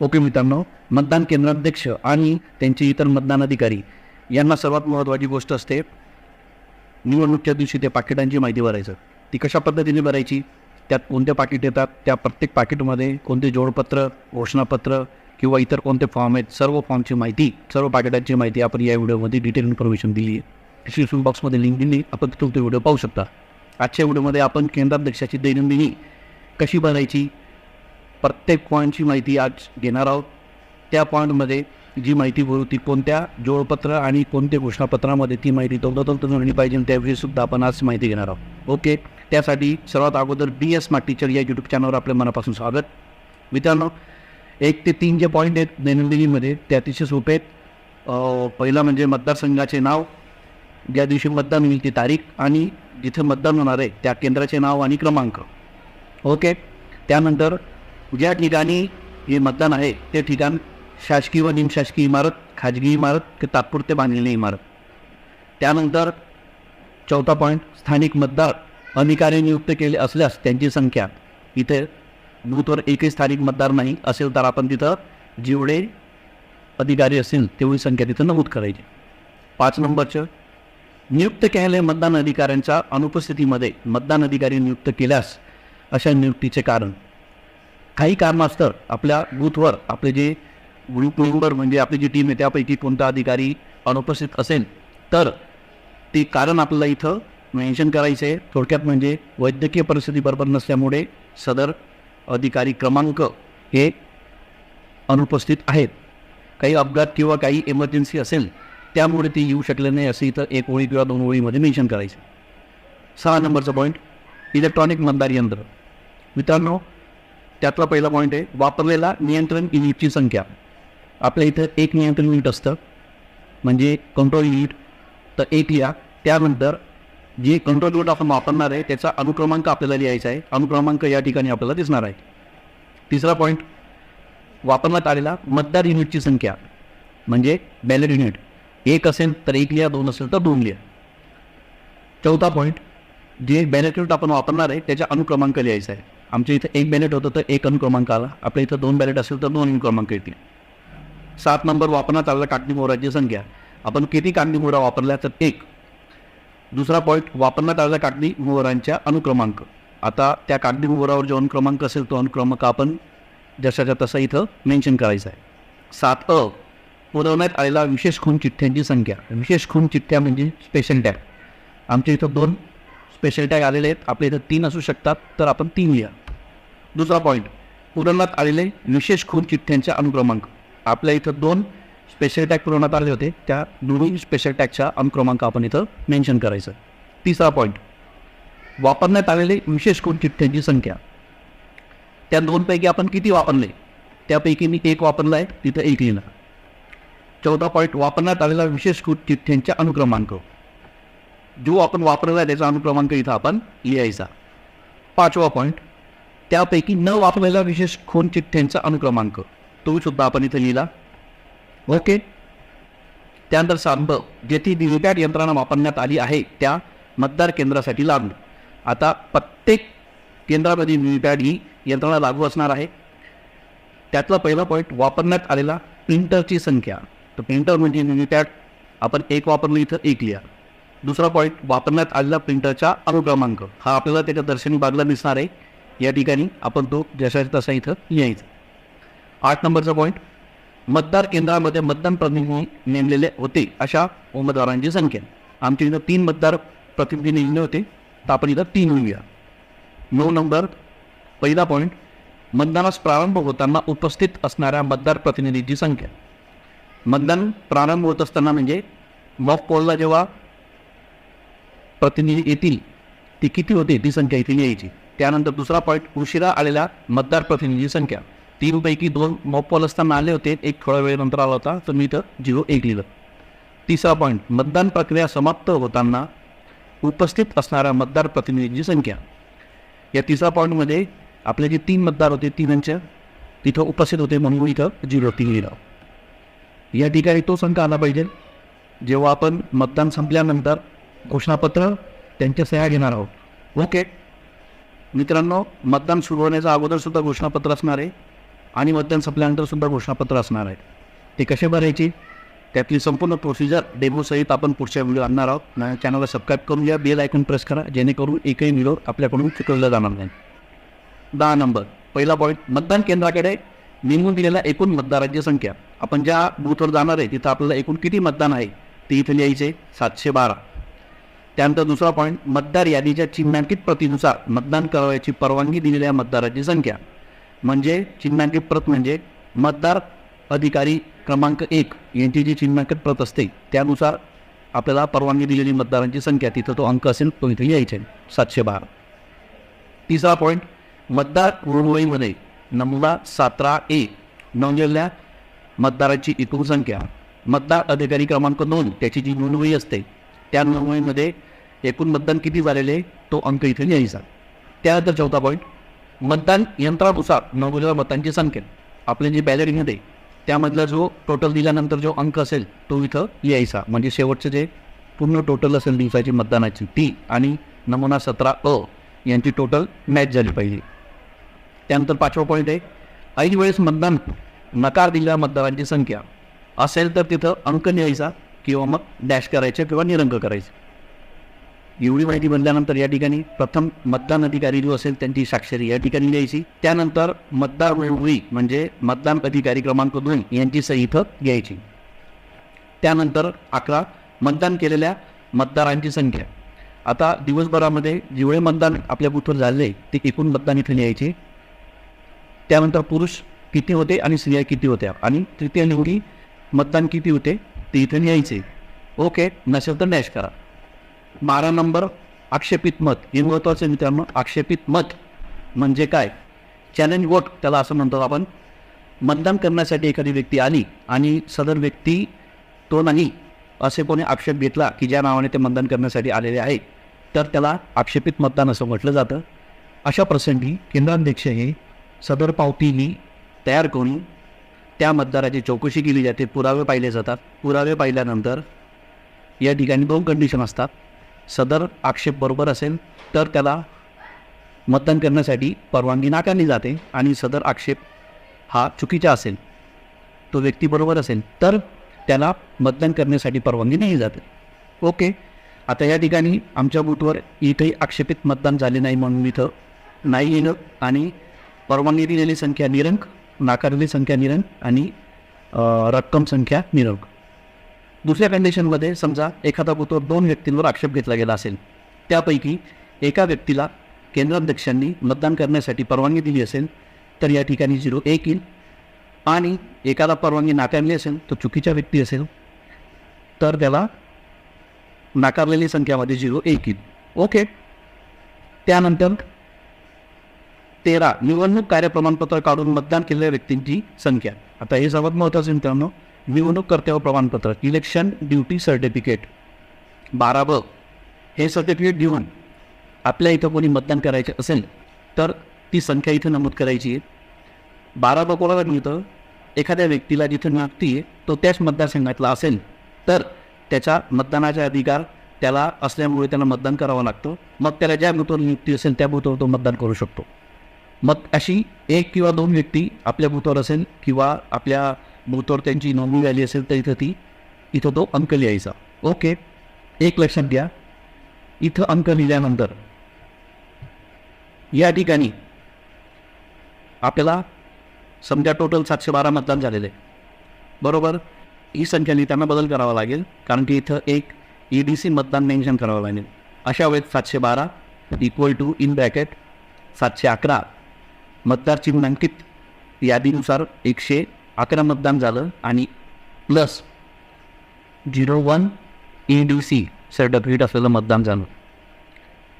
Okay मित्रांनो मतदान केंद्राध्यक्ष आणि त्यांचे इतर मतदान अधिकारी यांना सर्वात महत्त्वाची गोष्ट असते निवडणुकीच्या दिवशी ते पाकिटांची माहिती भरायचं. ती कशा पद्धतीने भरायची? त्यात कोणते पाकिट येतात? त्या प्रत्येक पाकिटमध्ये कोणते जोडपत्र घोषणापत्र किंवा इतर कोणते फॉर्म आहेत सर्व फॉर्मची माहिती सर्व पाकिटांची माहिती आपण या व्हिडिओमध्ये डिटेल इन्फॉर्मेशन दिली आहे डिस्क्रिप्शन बॉक्समध्ये लिंक दिली आपण तिथून तो व्हिडिओ पाहू शकता. आजच्या व्हिडिओमध्ये आपण केंद्राध्यक्षाची दैनंदिनी कशी भरायची प्रत्येक पॉईंटची माहिती आज घेणार आहोत. त्या पॉईंटमध्ये जी माहिती भरू ती कोणत्या जोडपत्र आणि कोणत्या घोषणापत्रामध्ये ती माहिती तंतोतंत जोडली पाहिजे त्याविषयी सुद्धा आपण आज माहिती घेणार आहोत. ओके? त्यासाठी सर्वात अगोदर बी एस स्मार्ट टीचर या यूट्यूब चॅनलवर आपल्या मनापासून स्वागत. मित्रांनो एक ते तीन जे पॉईंट आहेत दैनंदिनीमध्ये ते अतिशय सोपे आहेत. पहिला म्हणजे मतदारसंघाचे नाव. ज्या दिवशी मतदान होईल ती तारीख आणि जिथे मतदान होणार आहे त्या केंद्राचे नाव आणि क्रमांक. ओके? त्यानंतर ज्या ठिकाणी हे मतदान आहे ते ठिकाण शासकीय व निमशासकीय इमारत खाजगी इमारत की तात्पुरते बांधलेली इमारत. त्यानंतर चौथा पॉईंट स्थानिक मतदार अधिकारी नियुक्त केले असल्यास त्यांची संख्या. इथे बूथवर एकही स्थानिक मतदार नाही असेल तर आपण तिथं जेवढे अधिकारी असेल तेवढी संख्या तिथं नमूद करायची. पाच नंबरचं नियुक्त केलेल्या मतदान अधिकाऱ्यांच्या अनुपस्थितीमध्ये मतदान अधिकारी नियुक्त केल्यास अशा नियुक्तीचे कारण. काही कारणास्तव आपल्या बूथवर आपले जे ग्रुप मेंबर म्हणजे आपली जी टीम आहे त्यापैकी कोणता अधिकारी अनुपस्थित असेल तर ते कारण आपल्याला इथं मेन्शन करायचं आहे थोडक्यात म्हणजे वैद्यकीय परिस्थिती बरोबर नसल्यामुळे सदर अधिकारी क्रमांक हे अनुपस्थित आहेत. काही अपघात किंवा काही इमर्जन्सी असेल त्यामुळे ते येऊ शकले नाही असं इथं एक ओळी किंवा दोन ओळीमध्ये मेन्शन करायचं सहा नंबरचा पॉईंट इलेक्ट्रॉनिक मतदार यंत्र. मित्रांनो त्यातला पहिला पॉईंट आहे वापरलेला नियंत्रण युनिटची संख्या. आपल्या इथं एक नियंत्रण युनिट असतं म्हणजे कंट्रोल युनिट तर एक लिहा त्यानंतर जे कंट्रोल युनिट आपण वापरणार आहे त्याचा अनुक्रमांक आपल्याला लिहायचा आहे. अनुक्रमांक या ठिकाणी आपल्याला दिसणार आहे. तिसरा पॉईंट वापरण्यात आलेला मतदार युनिटची संख्या म्हणजे बॅलेट युनिट एक असेल तर एक लिहा दोन असेल तर दोन लिहा. चौथा पॉईंट जे बॅलेट युनिट आपण वापरणार आहे त्याचा अनुक्रमांक लिहायचा आहे. आमच्या इथं एक बॅलेट होतं तर एक अनुक्रमांक आला. आपल्या इथं दोन बॅलेट असेल तर दोन अनुक्रमांक येतील. सात नंबर वापरण्यात आलेला काटणी मोहराची संख्या. आपण किती काटणी मोहरा वापरल्या तर एक. दुसरा पॉईंट वापरण्यात आलेल्या काटणी मोहरांच्या अनुक्रमांक आता त्या काटणी मोहरावर जो अनुक्रमांक असेल तो अनुक्रमांक आपण जशाच्या तसा इथं मेन्शन करायचा आहे. सात अ पुरवण्यात आलेला विशेष खून चिठ्ठ्यांची संख्या. विशेष खून चिठ्ठ्या म्हणजे स्पेशल टॅग आमच्या इथं दोन स्पेशल टॅग आलेले आहेत. आपल्या इथं तीन असू शकतात तर आपण तीन लिहा. दुसरा पॉईंट पुरवण्यात आलेले विशेष खून चिठ्ठ्यांचे अनुक्रमांक. आपल्या इथं दोन स्पेशल टॅग पुरवण्यात आले होते. त्या दोन्ही स्पेशल टॅगच्या अनुक्रमांक आपण इथं मेन्शन करायचं. तिसरा पॉईंट वापरण्यात आलेले विशेष खून चिठ्ठ्यांची संख्या. त्या दोनपैकी आपण किती वापरले? त्यापैकी मी एक वापरला आहे. तिथं एक लिहिला चौथा पॉईंट वापरण्यात आलेला विशेष खून चिठ्ठ्यांचा अनुक्रमांक. जो आपण वापरला आहे त्याचा अनुक्रमांक इथं आपण लिहायचा. पाचवा पॉईंट त्यापैकी न वापरलेला विशेष खून चिठ्ठ्यांचा अनुक्रमांक. तो सुद्धा आपण इथं लिहिला. ओके. त्यानंतर सांब जेथे व्हीव्हीपॅट यंत्रणा वापरण्यात आली आहे त्या मतदार केंद्रासाठी लागू. आता प्रत्येक केंद्रामध्ये व्हीव्हीपॅट ही यंत्रणा लागू असणार आहे. त्यातला पहिला पॉईंट वापरण्यात आलेला प्रिंटरची संख्या. तर प्रिंटर म्हणजे व्हीव्हीपॅट आपण एक वापरलं इथं एक लिहा. दुसरा पॉईंट वापरण्यात आलेला प्रिंटरचा अनुक्रमांक. हा आपल्याला त्याच्या दर्शनी बाजूला दिसणार आहे. या ठिकाणी आपण तो जसा तसा इथं यायचा. आठ नंबरचा पॉईंट मतदार केंद्रामध्ये मतदान प्रतिनिधी नेमलेले होते अशा उमेदवारांची संख्या. आमच्या इथं तीन मतदार प्रतिनिधी नेमले होते तर आपण इथं तीन लिहूया नऊ नंबर पहिला पॉईंट मतदानास प्रारंभ होताना उपस्थित असणाऱ्या मतदार प्रतिनिधीची संख्या. मतदान प्रारंभ होत असताना म्हणजे मॉक पोलला जेव्हा प्रतिनिधी येतील ती किती होते ती संख्या इथे यायची. त्यानंतर दुसरा पॉईंट उशिरा आलेल्या मतदार प्रतिनिधी संख्या. तीनपैकी दोन मॉक असताना आले होते एक थोड्या वेळेनंतर आला होता तर मी इथं झिरो एक लिहिलं. तिसरा पॉईंट मतदान प्रक्रिया समाप्त होताना उपस्थित असणाऱ्या मतदार प्रतिनिधींची संख्या. या तिसऱ्या पॉईंटमध्ये आपले जे तीन मतदार होते तिघांच्या तिथं उपस्थित होते म्हणून इथं झिरो तीन लिहिलं. या ठिकाणी तो संख्या आला पाहिजे. जेव्हा आपण मतदान संपल्यानंतर घोषणापत्र त्यांच्या सह्या घेणार आहोत. ओके. मित्रांनो मतदान सुरू होण्याच्या अगोदर सुद्धा घोषणापत्र असणार आहे आणि मतदान संपल्यानंतर सुद्धा घोषणापत्र असणार आहे ते कसे भरायची? त्यातली संपूर्ण प्रोसिजर डेमोसहित आपण पुढच्या व्हिडिओ आणणार आहोत. ना चॅनलला सबस्क्राईब करून घ्या बेल आयकॉन प्रेस करा जेणेकरून एकही व्हिडिओ आपल्याकडून चुकवला जाणार नाही. दहा नंबर पहिला पॉईंट मतदान केंद्राकडे नेमून दिलेल्या एकूण मतदारांची संख्या. आपण ज्या बूथवर जाणार आहे तिथं आपल्याला एकूण किती मतदान आहे? ते इथं लिहायचे सातशे बारा. त्यानंतर दुसरा पॉईंट मतदार यादीच्या चिन्हांकित प्रतीनुसार मतदान करावयाची परवानगी दिलेल्या मतदाराची संख्या. म्हणजे चिन्हांकित प्रत म्हणजे मतदार अधिकारी क्रमांक एक यांची जी चिन्हांकित प्रत असते त्यानुसार आपल्याला परवानगी दिलेली मतदारांची संख्या तिथं तो अंक असेल तो इथे यायचे. सातशे बारा. तिसरा पॉईंट मतदार नोंदवहीमध्ये नमुना सतरा ए नोंदलेल्या मतदाराची एकूण संख्या. मतदार अधिकारी क्रमांक दोन त्याची जी नोंदवही असते त्या नोंदवहीमध्ये एकूण मतदान किती झालेले तो अंक इथे लिहायचा त्यानंतर चौथा पॉईंट मतदान यंत्रानुसार नोंदवलेल्या मतांची संख्या. आपले जे बॅलेटिंग आहे त्यामधला जो टोटल दिल्यानंतर जो अंक असेल तो इथं लिहायचा म्हणजे शेवटचं जे पूर्ण टोटल असेल दिवसाची मतदानाची ती आणि नमुना सतरा अ यांची टोटल मॅच झाली पाहिजे. त्यानंतर पाचवा पॉईंट आहे ऐन वेळेस मतदान नकार दिलेल्या मतदारांची संख्या. असेल तर तिथं अंक लिहायचा किंवा मग डॅश करायचे किंवा निरंक करायचे. एवढी माहिती बनल्यानंतर या ठिकाणी प्रथम मतदान अधिकारी जो असेल त्यांची साक्षरी या ठिकाणी लिहायची. त्यानंतर मतदार नोंदणी म्हणजे मतदान अधिकारी क्रमांक दोन यांची सही इथं घ्यायची. त्यानंतर अकरा मतदान केलेल्या मतदारांची संख्या. आता दिवसभरामध्ये जेवढे मतदान आपल्या बुथवर झाले ते एकूण मतदान इथे लिहायचे. त्यानंतर पुरुष किती होते आणि स्त्रिया किती होत्या? आणि तृतीय निवडी मतदान किती होते? ते इथे न्यायचे. ओके नसेल तर डॅश करा. बारा नंबर आक्षेपित मत. हे महत्त्वाचं मित्रांनो आक्षेपित मत. म्हणजे काय? चॅलेंज वोट त्याला असं म्हणतो आपण. मतदान करण्यासाठी एखादी व्यक्ती आली आणि सदर व्यक्ती तो नाही असे कोणी आक्षेप घेतला की ज्या नावाने ते मतदान करण्यासाठी आलेले आहे तर त्याला आक्षेपित मतदान असं म्हटलं जातं. अशा प्रसंगी केंद्राध्यक्ष हे सदर पावतीनी तयार करून त्या मतदाराची चौकशी केली जाते. पुरावे पाहिले जातात. पुरावे पाहिल्यानंतर या ठिकाणी दोन कंडिशन असतात. सदर आक्षेप बरोबर असेल तर त्याला मतदान करण्यासाठी परवानगी नाकारली जाते आणि सदर आक्षेप हा चुकीचा असेल तो व्यक्ती बरोबर असेल तर त्याला मतदान करण्यासाठी परवानगी नाही जाते. ओके. आता या ठिकाणी आमच्या बूथवर इथंही आक्षेपित मतदान झाले नाही म्हणून इथं नाही येणं आणि परवानगी दिलेली संख्या निरंक नाकारलेली संख्या निरंग आणि रक्कम संख्या निरंक दुसऱ्या कंडिशनमध्ये समजा एखादा बूथवर दोन व्यक्तींवर आक्षेप घेतला गेला असेल त्यापैकी एका व्यक्तीला केंद्राध्यक्षांनी मतदान करण्यासाठी परवानगी दिली असेल तर या ठिकाणी झिरो एक येईल. आणि एकाला परवानगी नाकारली असेल तो चुकीच्या व्यक्ती असेल. तर त्याला नाकारलेली संख्यामध्ये झिरो एक येईल. ओके. त्यानंतर तेरा निवडणूक कार्यप्रमाणपत्र काढून मतदान केलेल्या व्यक्तींची संख्या. आता हे सर्वात महत्त्वाचं मित्रांनो. निवडणूक कर्त्यावर प्रमाणपत्र इलेक्शन ड्युटी सर्टिफिकेट बारा ब हे सर्टिफिकेट घेऊन आपल्या इथं कोणी मतदान करायचे असेल तर ती संख्या इथं नमूद करायची आहे. बारा ब कोणाला मिळतं? एखाद्या व्यक्तीला जिथं नियुक्ती आहे तो त्याच मतदारसंघातला असेल तर त्याच्या मतदानाचा अधिकार त्याला असल्यामुळे त्याला मतदान करावं लागतं. मग त्याला ज्या बूथवर नियुक्ती असेल त्या बूथवर तो मतदान करू शकतो. मग अशी एक किंवा दोन व्यक्ती आपल्या बूथवर असेल किंवा आपल्या बूथवर त्यांची नोंदणी झाली असेल तर इथं ती इथं तो अंक लिहायचा ओके एक लक्षात घ्या. इथं अंक लिहिल्यानंतर या ठिकाणी आपल्याला समजा टोटल सातशे बारा मतदान झालेलं आहे. बरोबर? ही संख्या लिहिताना बदल करावा लागेल कारण की इथं एक ई डी सी मतदान मेन्शन करावं लागेल. अशा वेळेस सातशे बारा इक्वल टू इन ब्रॅकेट सातशे अकरा. मतदार चिन्हांकित यादीनुसार एकशे अकरा मतदान झालं आणि plus zero one E D C certificate असलेलं मतदान झालं.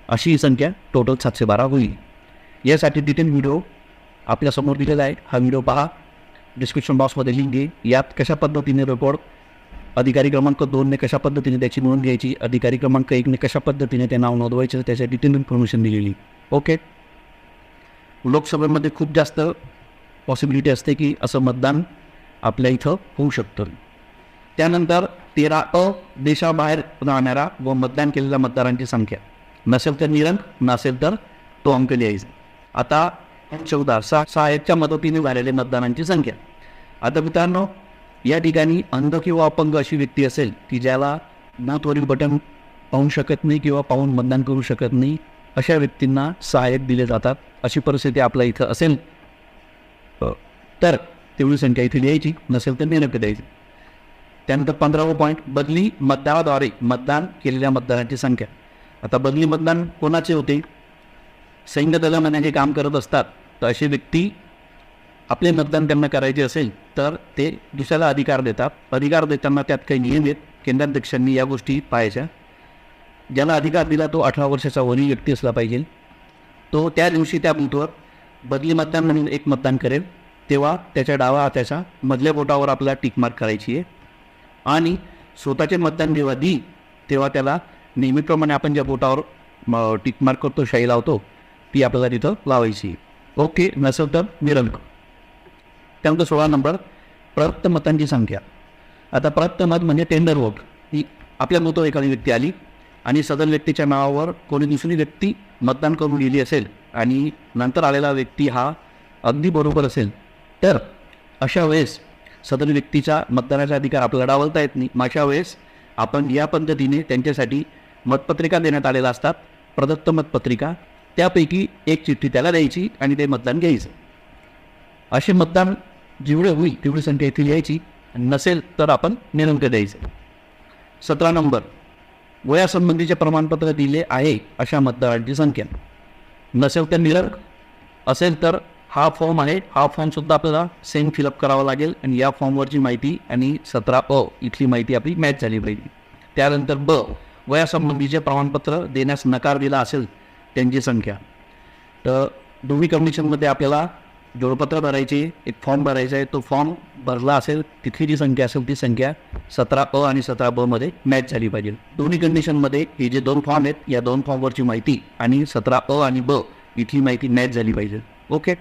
अशी ही संख्या टोटल सातशे बारा होईल. यासाठी डिटेल व्हिडिओ आपल्यासमोर दिलेला आहे. हा व्हिडिओ पहा. डिस्क्रिप्शन बॉक्समध्ये लिंक घे यात कशा पद्धतीने रेकॉर्ड अधिकारी क्रमांक दोनने कशा पद्धतीने त्याची नोंद घ्यायची अधिकारी क्रमांक एकने कशा पद्धतीने ते नाव नोंदवायचं त्याच्या डिटेल इन्फॉर्मेशन दिलेली. ओके लोकसभेमध्ये खूप जास्त पॉसिबिलिटी असते की असं मतदान आपल्या इथं होऊ शकतं. त्यानंतर तेरा अ देशाबाहेर राहणारा व मतदान केलेल्या मतदारांची संख्या. नसेल तर निरंक नसेल तर तो अंक लिहायचा आता चौदा सहा सहायकच्या मदतीने झालेले मतदानांची संख्या. आता मित्रांनो या ठिकाणी अंध किंवा अपंग अशी व्यक्ती असेल की ज्याला बूथवरील बटन पाहू शकत नाही किंवा पाहून मतदान करू शकत नाही अशा व्यक्तींना सहाय्यक दिले जातात. अशी परिस्थिती आपल्या इथं असेल तर तेवढी संख्या इथे द्यायची. नसेल तर नेमकं द्यायची. त्यानंतर पंधरावा पॉईंट बदली मतदानाद्वारे मतदान केलेल्या मतदारांची संख्या. आता बदली मतदान कोणाचे होते? सैन्य दलामध्ये जे काम करत असतात. तर असे व्यक्ती आपले मतदान त्यांना करायचे असेल तर ते दुसऱ्याला अधिकार देतात. अधिकार देताना त्यात काही नियम आहेत. केंद्राध्यक्षांनी या गोष्टी पाहायच्या. ज्याला अधिकार दिला तो अठरा वर्षाचा वरील व्यक्ती असला पाहिजे. तो त्या दिवशी त्या बूथवर बदली मतदान म्हणून एक मतदान करेल. तेव्हा त्याच्या डावा हाताच्या मधल्या बोटावर आपल्याला टिकमार्क करायची आहे. आणि स्वतःचे मतदान जेव्हा दी तेव्हा त्याला नेहमीप्रमाणे आपण ज्या बोटावर म- करतो शाई लावतो ती आपल्याला तिथं लावायची ओके नसेल तर निरंक. त्यानंतर सोळा नंबर प्रदत्त मतांची संख्या. आता प्रदत्त मत म्हणजे टेंडर वोट ही आपल्या मतो एखादी व्यक्ती आली आणि सदर व्यक्तीच्या नावावर कोणी दुसरी व्यक्ती मतदान करून गेली असेल आणि नंतर आलेला व्यक्ती हा अगदी बरोबर असेल तर अशा वेळेस सदर व्यक्तीचा मतदानाचा अधिकार आपल्याला डावलता येत नाही. अशा वेळेस आपण या पद्धतीने त्यांच्यासाठी मतपत्रिका देण्यात आलेल्या असतात. प्रदत्त मतपत्रिका. त्यापैकी एक चिठ्ठी त्याला द्यायची आणि ते मतदान घ्यायचं. असे मतदान जेवढे होईल तेवढी संख्या येथील लिहायची. नसेल तर आपण निरंक द्यायचं. सतरा नंबर. वयासंबंधीचे प्रमाणपत्र दिले आहे अशा मतदारांची संख्या. नसेल तर निरंक असेल तर हा फॉर्म आहे. हा फॉर्मसुद्धा आपल्याला सेम फिलअप करावा लागेल आणि या फॉर्मवरची माहिती आणि सतरा अ इथली माहिती आपली मॅच झाली पाहिजे. त्यानंतर ब वयासंबंधीचे प्रमाणपत्र देण्यास नकार दिला असेल त्यांची संख्या. तर दोन्ही कंडिशनमध्ये आपल्याला जोडपत्र भरायची एक फॉर्म भरायचा आहे तो फॉर्म भरला असेल तिथली जी संख्या असेल ती संख्या सतरा अ आणि सतरा ब मध्ये मॅच झाली पाहिजे. दोन्ही कंडिशनमध्ये हे जे दोन फॉर्म आहेत या दोन फॉर्मवरची माहिती आणि सतरा अ आणि ब इथली माहिती मॅच झाली पाहिजे. ओके?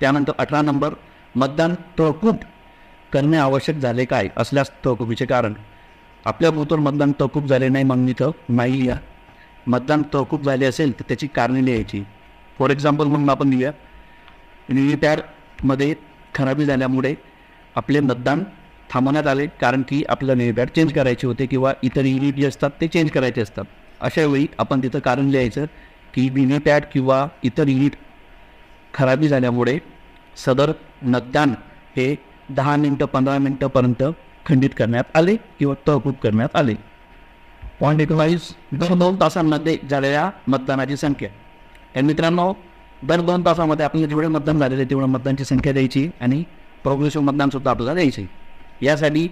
त्यानंतर अठरा नंबर मतदान तहकूब करणे आवश्यक झाले काय? असल्यास तहकुबीचे कारण. आपल्या बूथवर मतदान तहकूब झाले नाही मग मी तर नाही या मतदान तहकूब झाले असेल तर त्याची कारणे लिहायची. फॉर एक्झाम्पल म्हणून आपण लिहूया. व्हीव्हीपॅडमध्ये खराबी झाल्यामुळे आपले मतदान थांबवण्यात आले कारण की आपल्याला व्हीव्हीपॅड चेंज करायचे होते किंवा इतर युनिट जे असतात ते चेंज करायचे असतात. अशा वेळी आपण तिथं कारण लिहायचं की व्हीव्हीपॅड किंवा इतर युनिट खराबी झाल्यामुळे सदर मतदान हे दहा मिनटं पंधरा मिनटंपर्यंत खंडित करण्यात आले किंवा तहकूब करण्यात आले. पॉईंट एकोणावीस दर दोन तासांमध्ये झालेल्या मतदानाची संख्या. तर मित्रांनो दर दोन तासामध्ये आपल्याला जेवढे मतदान झालेले तेवढं मतदानची संख्या द्यायची आणि प्रोग्रेसिव्ह मतदानसुद्धा आपल्याला द्यायचे. यासाठी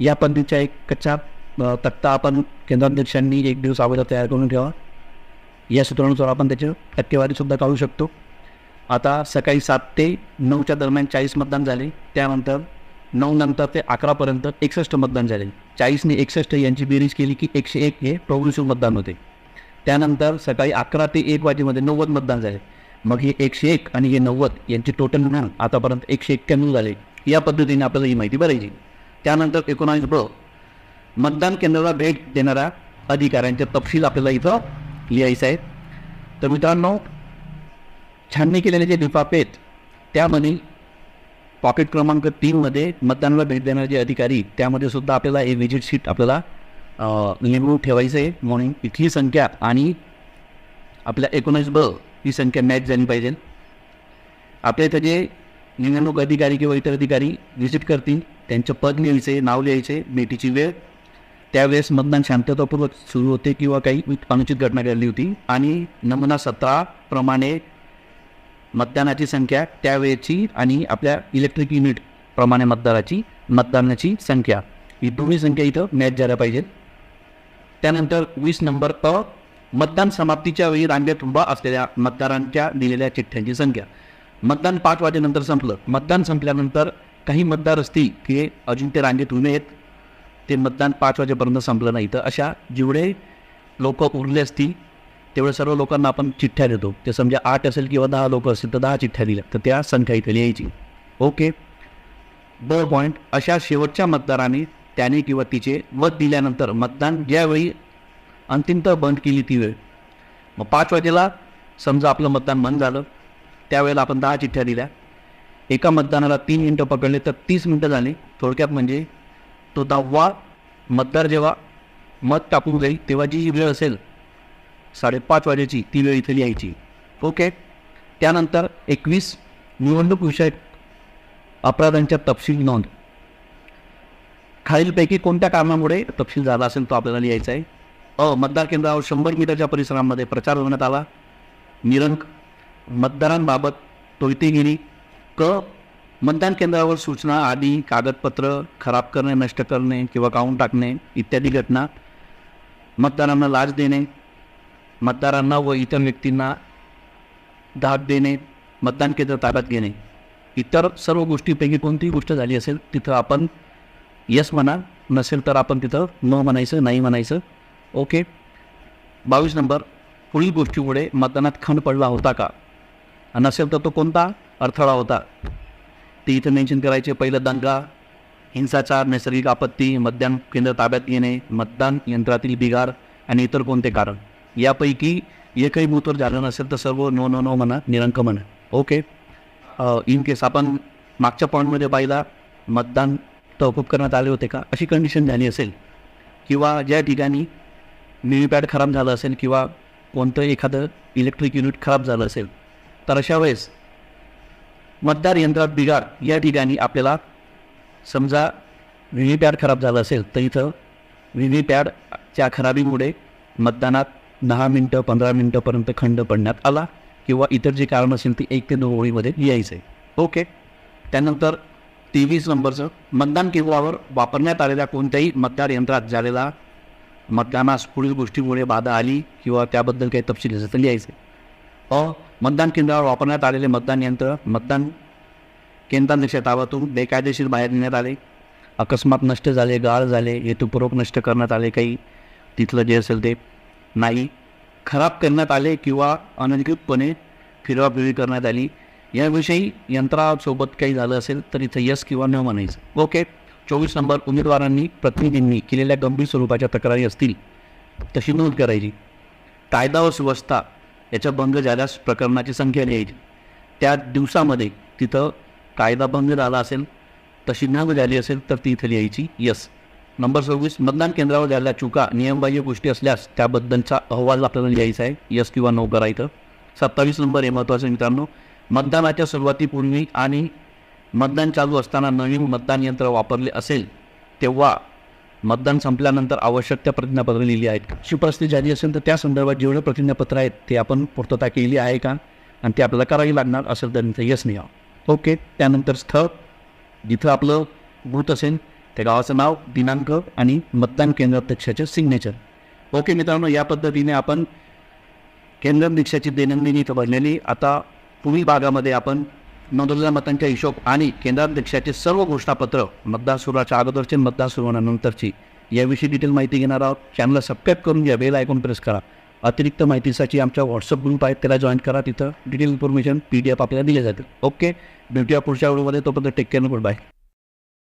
या पद्धतीचा एक कच्चा तक्ता आपण केंद्राध्यक्षांनी एक दिवस अगोदर तयार करून ठेवा. या सूत्रानुसार आपण त्याची टक्केवारीसुद्धा काढू शकतो. आता सकाळी सात ते नऊच्या दरम्यान चाळीस मतदान झाले. त्यानंतर नऊ नंतर ते अकरापर्यंत एकसष्ट मतदान झाले. चाळीसने एकसष्ट यांची बेरीज केली की एकशे एक हे प्रोग्रेसिव्ह मतदान होते. त्यानंतर सकाळी अकरा ते एक वाजेमध्ये नव्वद मतदान झाले. मग हे एकशे एक आणि हे नव्वद यांची टोटल मिळून आतापर्यंत एकशे एक्क्याण्णव झाले. या पद्धतीने आपल्याला ही माहिती भरायची. त्यानंतर एकोणावीस ब मतदान केंद्राला भेट देणाऱ्या अधिकाऱ्यांचे तपशील आपल्याला इथं लिहायचं आहे तर मित्रांनो छाननी केलेले जे लिफाफे आहेत त्यामध्ये पॉकेट क्रमांक तीनमध्ये मतदानाला भेट देणारे जे अधिकारी त्यामध्ये सुद्धा आपल्याला हे विजिट शीट आपल्याला लिंबू ठेवायचं आहे. म्हणून इथली संख्या आणि आपल्या एकोणीस ब ही संख्या मॅच झाली पाहिजे. आपल्या इथं जे निवडणूक अधिकारी किंवा इतर अधिकारी व्हिजिट करतील त्यांचं पद लिहायचे नाव लिहायचे भेटीची वेळ त्यावेळेस मतदान शांततापूर्वक सुरू होते किंवा काही अनुचित घटना घडली होती. आणि नमुना सत्राप्रमाणे मतदानाची संख्या त्यावेळेची आणि आपल्या इलेक्ट्रिक युनिट प्रमाणे मतदाराची मतदानाची संख्या. ही दोन्ही संख्या इथं मॅच झाल्या पाहिजेत. त्यानंतर वीस नंबर प मतदान समाप्तीच्या वेळी रांगेत उभा असलेल्या मतदारांच्या दिलेल्या चिठ्ठ्यांची संख्या. मतदान पाच वाजेनंतर संपलं. मतदान संपल्यानंतर काही मतदार असतील की अजून ते रांगेत उभे आहेत ते मतदान पाच वाजेपर्यंत संपलं नाही. तर अशा जेवढे लोक उरले असतील तेवढ्या सर्व लोकांना आपण चिठ्ठ्या देतो. ते समजा आठ असेल किंवा दहा लोक असतील तर दहा चिठ्ठ्या दिल्या. तर त्या संख्या इथे लिहायची. ओके? ब पॉईंट अशा शेवटच्या मतदाराने त्याने किंवा तिचे मत दिल्यानंतर मतदान ज्यावेळी अंतिमतः बंद केली ती वेळ. मग पाच वाजेला समजा आपलं मतदान बंद झालं त्यावेळेला आपण दहा चिठ्ठ्या दिल्या. एका मतदानाला तीन मिनटं पकडले तर तीस मिनटं झाली. थोडक्यात म्हणजे तो दहावा मतदार जेव्हा मत टाकून जाईल तेव्हा जी वेळ असेल साडेपाच वाजेची ती वेळ इथे लिहायची. ओके? त्यानंतर एकवीस निवडणूक विषयक अपराधांच्या तपशील नोंद. खालीलपैकी कोणत्या कारणामुळे तपशील झाला असेल तो आपल्याला लिहायचा आहे? अ मतदार केंद्रावर शंभर मीटरच्या परिसरामध्ये प्रचार होण्यात आला निरंक मतदारांबाबत टोयतेगिरी क मतदान केंद्रावर सूचना आदी कागदपत्र खराब करणे नष्ट करणे किंवा काउन टाकणे इत्यादी घटना मतदारांना लाच देणे मतदारांना व इतर व्यक्तींना धाक देणे मतदान केंद्र ताब्यात घेणे. इतर सर्व गोष्टीपैकी कोणतीही गोष्ट झाली असेल तिथं आपण यस म्हणा नसेल तर आपण तिथं न म्हणायचं नाही म्हणायचं. ओके. बावीस नंबर पुढील गोष्टीमुळे मतदानात खंड पडला होता का? नसेल तर तो कोणता? अडथळा होता. ते इथं मेन्शन करायचे पहिलं दंगा हिंसाचार नैसर्गिक आपत्ती मतदान केंद्र ताब्यात येणे मतदान यंत्रातील बिगार आणि इतर कोणते कारण. यापैकी एकही मूतवर झालं नसेल तर सर्व नो नो नो म्हणा निरंक म्हणा. ओके. इन केस आपण मागच्या पॉईंटमध्ये पाहिला मतदान तहकूब करण्यात आले होते का? अशी कंडिशन झाली असेल. किंवा ज्या ठिकाणी व्हीव्हीपॅड खराब झालं असेल किंवा कोणतं एखादं इलेक्ट्रिक युनिट खराब झालं असेल तर अशा वेळेस मतदार यंत्रात बिघाड या ठिकाणी आपल्याला समजा व्ही खराब झालं असेल तर इथं व्ही पॅडच्या खराबीमुळे मतदानात दहा मिनटं पंधरा मिनटंपर्यंत खंड पडण्यात आला किंवा इतर जे कारण असेल ते एक ते दोन ओळीमध्ये यायचं. आहे ओके? त्यानंतर तेवीस नंबरचं मतदान केंद्रावर वापरण्यात आलेल्या कोणत्याही मतदार यंत्रात झालेला मतदानास पुढील गोष्टीमुळे बाधा आली किंवा त्याबद्दल काही तपशील असेल तर लिहायचे. अ मतदान केंद्रावर वापरण्यात आलेले मतदान यंत्र मतदान केंद्रांपेक्षा ताबातून बेकायदेशीर बाहेर नेण्यात आले. अकस्मात नष्ट झाले गाळ झाले हेतुपूर्वक नष्ट करण्यात आले काही. तिथलं जे असेल ते नाही. खराब करण्यात आले किंवा अनधिकृतपणे फिरवाफिरवी करण्यात आली. याविषयी यंत्रासोबत काही झालं असेल तर इथं यस किंवा न म्हणायचं. ओके चोवीस नंबर उमेदवारांनी प्रतिनिधींनी केलेल्या गंभीर स्वरूपाच्या तक्रारी असतील तशी नोंद करायची. कायदा व सुव्यवस्था याचा भंग झाल्यास प्रकरणाची संख्या लिहायची त्या दिवसामध्ये तिथं कायदा भंग झाला असेल तशी नोंद झाली असेल तर ती इथं लिहायची यस. नंबर सव्वीस मतदान केंद्रावर झालेल्या चुका नियमबाह्य गोष्टी असल्यास त्याबद्दलचा अहवाल आपल्याला लिहायचा आहे. यस किंवा नो करायचं सत्तावीस नंबर हे महत्त्वाचं मित्रांनो. मतदानाच्या सुरुवातीपूर्वी आणि मतदान चालू असताना नवीन मतदान यंत्र वापरले असेल तेव्हा मतदान संपल्यानंतर आवश्यक त्या प्रतिज्ञापत्र लिहिली आहेत अशी जारी असेल तर त्या संदर्भात जेवढे प्रतिज्ञापत्र आहेत ते आपण पूर्तता केली आहे का? आणि ते आपल्याला करावी लागणार असेल तर इथं यस नाही ओके त्यानंतर स्थळ जिथं आपलं बूथ असेल त्या गावाचं नाव दिनांक आणि मतदान केंद्राध्यक्षाचे सिग्नेचर ओके मित्रांनो या पद्धतीने आपण केंद्राध्यक्षाची दैनंदिनी इथं भरलेली आता पुढील भागामध्ये आपण नोंदवलेल्या मतांच्या हिशोब आणि केंद्राध्यक्षाचे सर्व घोषणापत्र मतदार सुरुवाच्या अगोदरचे मतदार सुरू होण्यानंतरची. याविषयी डिटेल माहिती घेणार आहोत. चॅनलला सबस्क्राईब करून घ्या. बेल आयकॉन प्रेस करा. अतिरिक्त माहितीसाठी आमच्या व्हॉट्सअप ग्रुप आहे त्याला जॉईन करा. तिथं detail information P D F आपल्याला दिले जातील. ओके भेटूया पुढच्या व्हिडिओमध्ये. तोपर्यंत टेक केअर गुड बाय